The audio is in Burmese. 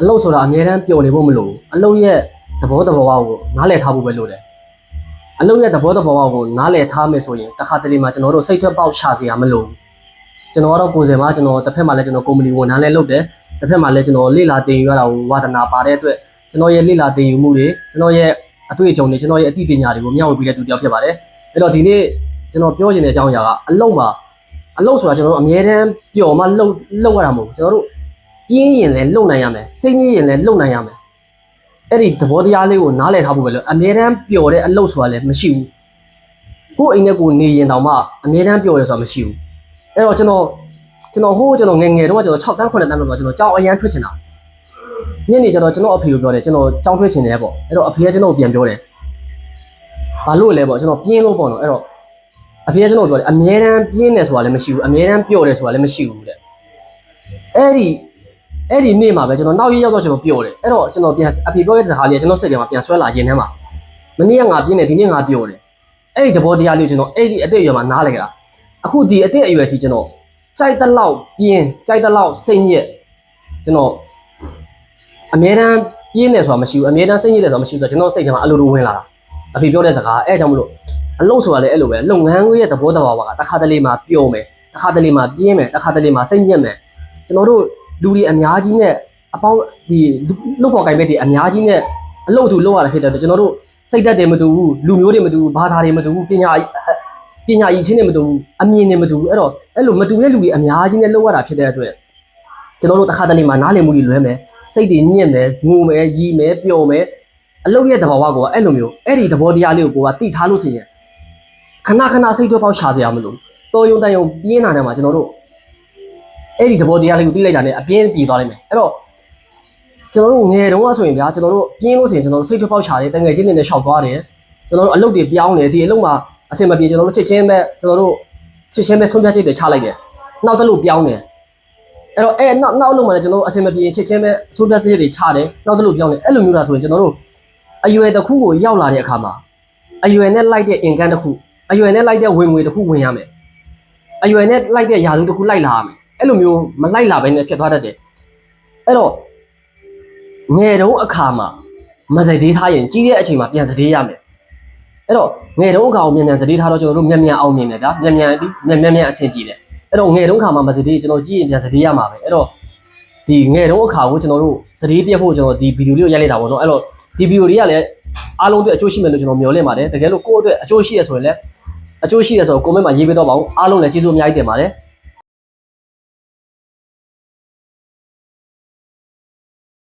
အလုပ်ဆိုတာအများတန်းပျော်နေဖို့မလိုဘူးအလုပ်ရဲ့သဘောတဘာဝကိုနားလည်ထားဖို့ပဲလိုတယ်အလုပ်ရဲ့သဘောတဘာဝကိုနားလည်ထားမယ်ဆိုရင်တစ်ခါတလေမှာကျွန်တော်တို့စိတ်ထွက်ပေါက်ရှာစရာမလိုဘူးကျွန်တော်ကတော့ကိုယ်စင်မှာကျွန်တော်တစ်ဖက်မှာလည်းကျွန်တော်ကုမ္ပဏီဝန်ထမ်းလည်းလုပ်တယ်တစ်ဖက်မှာလည်းကျွန်တော်လေ့လာသင်ယူရတာကိုဝါသနာပါတဲ့အတွက်ကျွန်တော်ရဲ့လေ့လာသင်ယူမှုတွေကျွန်တော်ရဲ့အတွေ့အကြုံတွေကျွန်တော်ရဲ့အသိပညာတွေကိုမျှဝေပေးတဲ့သူတစ်ယောက်ဖြစ်ပါတယ်အဲ့တော့ဒီနေ့ကျွန်တော်ပြောချင်တဲ့အကြောင်းအရာကအလုပ်မှာအလုပ်ဆိုတာကျွန်တော်တို့အများတန်းပျော်မှလုပ်လုပ်ရတာမဟုတ်ဘူးကျွန်တော်တို့ ပြင်းရင်လည်းလုံနိုင်ရမယ်စိတ်ကြီးရင်လည်းလုံနိုင်ရမယ်အဲ့ဒီသဘောတရားလေးကိုနားလည်ထားဖို့ပဲလို့အမြဲတမ်းပျော်တဲ့အလုပ်ဆိုတာလည်းမရှိဘူးကိုယ့်အိမ်နဲ့ကိုယ်နေရင်တောင်မှအမြဲတမ်းပျော်တယ်ဆိုတာမရှိဘူးအဲ့တော့ကျွန်တော်ကျွန်တော်ဟိုးကျွန်တော်ငယ်ငယ်တုန်းကကျွန်တော်6တန်း9တန်းလောက်ကျွန်တော်ကြောင်အရန်ထွက်ချင်တာညနေကျတော့ကျွန်တော်အဖေကိုပြောတယ်ကျွန်တော်ကြောင်ထွက်ချင်တယ်ပေါ့အဲ့တော့အဖေကကျွန်တော်ကိုပြန်ပြောတယ်ဘာလို့လဲပေါ့ကျွန်တော်ပြင်းလို့ပေါ့နော်အဲ့တော့အဖေကကျွန်တော်ကိုပြောတယ်အမြဲတမ်းပြင်းတယ်ဆိုတာလည်းမရှိဘူးအမြဲတမ်းပျော်တယ်ဆိုတာလည်းမရှိဘူးတဲ့အဲ့ဒီ အဲ့ဒီနေ့မှာပဲကျွန်တော်နောက်ရက်ရောက်တော့ကျွန်တော်ပျော်တယ်အဲ့တော့ကျွန်တော်ပြန်အဖေပြောတဲ့စကားလေးကကျွန်တော်စိတ်ထဲမှာပြန်ဆွဲလာရင်ထဲမှာမနေ့ကငါပြင်းတယ်ဒီနေ့ငါပျော်တယ်အဲ့ဒီသဘောတရားလေးကိုကျွန်တော်အဲ့ဒီအတိတ်အရွယ်မှာနားလည်ကြတာအခုဒီအတိတ်အရွယ်ထိကျွန်တော်ကြိုက်တဲ့လောက်ပြင်းကြိုက်တဲ့လောက်စိတ်ညစ်ကျွန်တော်အမြဲတမ်းပြင်းတယ်ဆိုတာမရှိဘူးအမြဲတမ်းစိတ်ညစ်တယ်ဆိုတာမရှိဘူးဆိုတော့ကျွန်တော်စိတ်ထဲမှာအလိုလိုဝင်လာတာအဖေပြောတဲ့စကားအဲ့ကြောင့်မလို့အလုပ်ဆိုတာလည်းအဲ့လိုပဲလုပ်ငန်းရဲ့သဘောတဘာဝကတစ်ခါတလေမှာပျော်မယ်တစ်ခါတလေမှာပြင်းမယ်တစ်ခါတလေမှာစိတ်ညစ်မယ်ကျွန်တော်တို့ လူတွေအများကြီးနဲ့အပေါင်းဒီလုတ်ဖို့ကိုင်မဲ့တွေအများကြီးနဲ့အလုပ်သူလုပ်ရတာဖြစ်တဲ့အတွက်ကျွန်တော်တို့စိတ်သက်တွေမတူဘူးလူမျိုးတွေမတူဘူးဘာသာတွေမတူဘူးပညာပညာရည်ချင်းတွေမတူဘူးအမြင်တွေမတူဘူးအဲ့တော့အဲ့လိုမတူတဲ့လူတွေအများကြီးနဲ့လုပ်ရတာဖြစ်တဲ့အတွက်ကျွန်တော်တို့တစ်ခါတလေမှာနားလည်မှုတွေလွဲမယ်စိတ်တွေညစ်မယ်ငိုမယ်ရီမယ်ပျော်မယ်အလုပ်ရဲ့သဘောဝကိုအဲ့လိုမျိုးအဲ့ဒီသဘောတရားလေးကိုကိုကတိထားလို့ဆိုရင်ခဏခဏစိတ်ထွက်ပေါက်ရှာစရာမလိုတော်ယုံတန်ယုံပြင်းလာတယ်မှာကျွန်တော်တို့ အဲ့ဒီသဘောတရားလေးကိုသိလိုက်တာနဲ့အပြင်းပြေသွားလိမ့်မယ်အဲ့တော့ကျွန်တော်တို့ငယ်တုန်းကဆိုရင်ဗျာကျွန်တော်တို့ပြင်းလို့ဆိုရင်ကျွန်တော်တို့စိတ်ထွက်ပေါက်ချတယ်တငယ်ချင်းတွေနဲ့ရှောက်သွားတယ်ကျွန်တော်တို့အလုပ်တွေပြောင်းတယ်ဒီအလုပ်မှာအဆင်မပြေကျွန်တော်တို့ချစ်ချင်းပဲကျွန်တော်တို့ချစ်ချင်းပဲဆုံးဖြတ်ချက်တွေချလိုက်တယ်နောက်တစ်လို့ပြောင်းတယ်အဲ့တော့အဲ့နောက်နောက်အလုပ်မှာလည်းကျွန်တော်တို့အဆင်မပြေချစ်ချင်းပဲဆုံးဖြတ်ချက်တွေချတယ်နောက်တစ်လို့ပြောင်းတယ်အဲ့လိုမျိုးလားဆိုရင်ကျွန်တော်တို့အရွယ်တစ်ခုကိုရောက်လာတဲ့အခါမှာအရွယ်နဲ့လိုက်တဲ့ income တစ်ခုအရွယ်နဲ့လိုက်တဲ့ဝင်ငွေတစ်ခုဝင်ရမယ်အရွယ်နဲ့လိုက်တဲ့ယာစုတစ်ခုလိုက်လာရမယ် အဲ့လိုမျိုးမလိုက်လာဘဲနဲ့ဖြစ်သွားတတ်တယ်အဲ့တော့ငယ်တုန်းအခါမှာမစတေးထားရင်ကြီးတဲ့အချိန်မှာပြန်စတေးရမယ်အဲ့တော့ငယ်တုန်းအခါကိုမြန်မြန်စတေးထားတော့ကျွန်တော်တို့မြန်မြန်အောင်မြင်တယ်ဗျာမြန်မြန်မြန်မြန်မြန်အဆင်ပြေတယ်အဲ့တော့ငယ်တုန်းအခါမှာမစတေးကျွန်တော်ကြည့်ရင်ပြန်စတေးရမှာပဲအဲ့တော့ဒီငယ်တုန်းအခါကိုကျွန်တော်တို့စတေးပြတ်ဖို့ကျွန်တော်ဒီဗီဒီယိုလေးကိုရိုက်လိုက်တာပေါ့နော်အဲ့တော့ဒီဗီဒီယိုလေးကလည်းအားလုံးအတွက်အကျိုးရှိမယ်လို့ကျွန်တော်မျှော်လင့်ပါတယ်တကယ်လို့ကိုယ့်အတွက်အကျိုးရှိရဆိုရင်လည်းအကျိုးရှိရဆိုတော့ comment မှာရေးပေးတော့ပါဦးအားလုံးလည်းကျေးဇူးအများကြီးတင်ပါတယ်